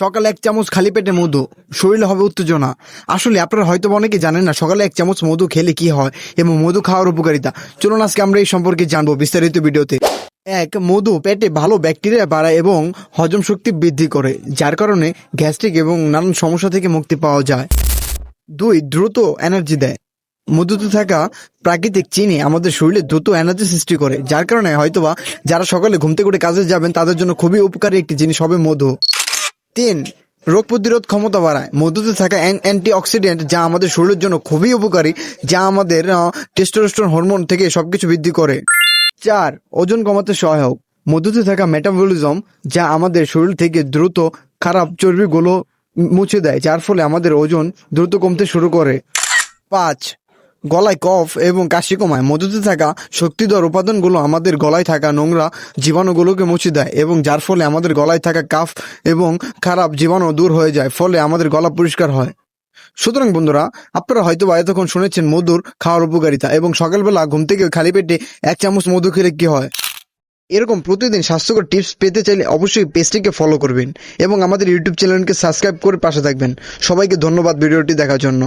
সকালে এক চামচ খালি পেটে মধু। শরীরে হবে উত্তেজনা। আসলে আপনারা হয়তো অনেকে জানেন না, সকালে এক চামচ মধু খেলে কি হয় এবং মধু খাওয়ার উপকারিতা। চলুন আজকে আমরা এই সম্পর্কে জানব বিস্তারিত ভিডিওতে। এক, মধু পেটে ভালো ব্যাকটেরিয়া বাড়ায় এবং হজম শক্তি বৃদ্ধি করে, যার কারণে গ্যাস্ট্রিক এবং নানান সমস্যা থেকে মুক্তি পাওয়া যায়। দুই, দ্রুত এনার্জি দেয়। মধুতে থাকা প্রাকৃতিক চিনি আমাদের শরীরে দ্রুত এনার্জি সৃষ্টি করে, যার কারণে হয়তোবা যারা সকালে ঘুম থেকে উঠে কাজে যাবেন তাদের জন্য খুবই উপকারী একটি জিনিস হবে মধু। তিন, রোগ প্রতিরোধ ক্ষমতা বাড়ায়। মধুতে থাকা অ্যান্টি অক্সিডেন্ট যা আমাদের শরীরের জন্য খুবই উপকারী, যা আমাদের টেস্টোস্টেরন হরমোন থেকে সবকিছু বৃদ্ধি করে। চার, ওজন কমাতে সহায়ক। মধুতে থাকা মেটাবলিজম যা আমাদের শরীর থেকে দ্রুত খারাপ চর্বিগুলো মুছে দেয়, যার ফলে আমাদের ওজন দ্রুত কমতে শুরু করে। পাঁচ গলায় কফ এবং কাশি কমায়। মধুতে থাকা শক্তিধর উপাদানগুলো আমাদের গলায় থাকা নোংরা জীবাণুগুলোকে মুছে দেয় এবং যার ফলে আমাদের গলায় থাকা কাফ এবং খারাপ জীবাণু দূর হয়ে যায়, ফলে আমাদের গলা পরিষ্কার হয়। সুতরাং বন্ধুরা, আপনারা হয়তো বা এতক্ষণ শুনেছেন মধুর খাওয়ার উপকারিতা এবং সকালবেলা ঘুম থেকে খালি পেটে এক চামচ মধু খেলে কি হয়? এরকম প্রতিদিন স্বাস্থ্যকর টিপস পেতে চাইলে অবশ্যই পেজটিকে ফলো করবেন এবং আমাদের ইউটিউব চ্যানেলকে সাবস্ক্রাইব করে পাশে থাকবেন। সবাইকে ধন্যবাদ ভিডিওটি দেখার জন্য।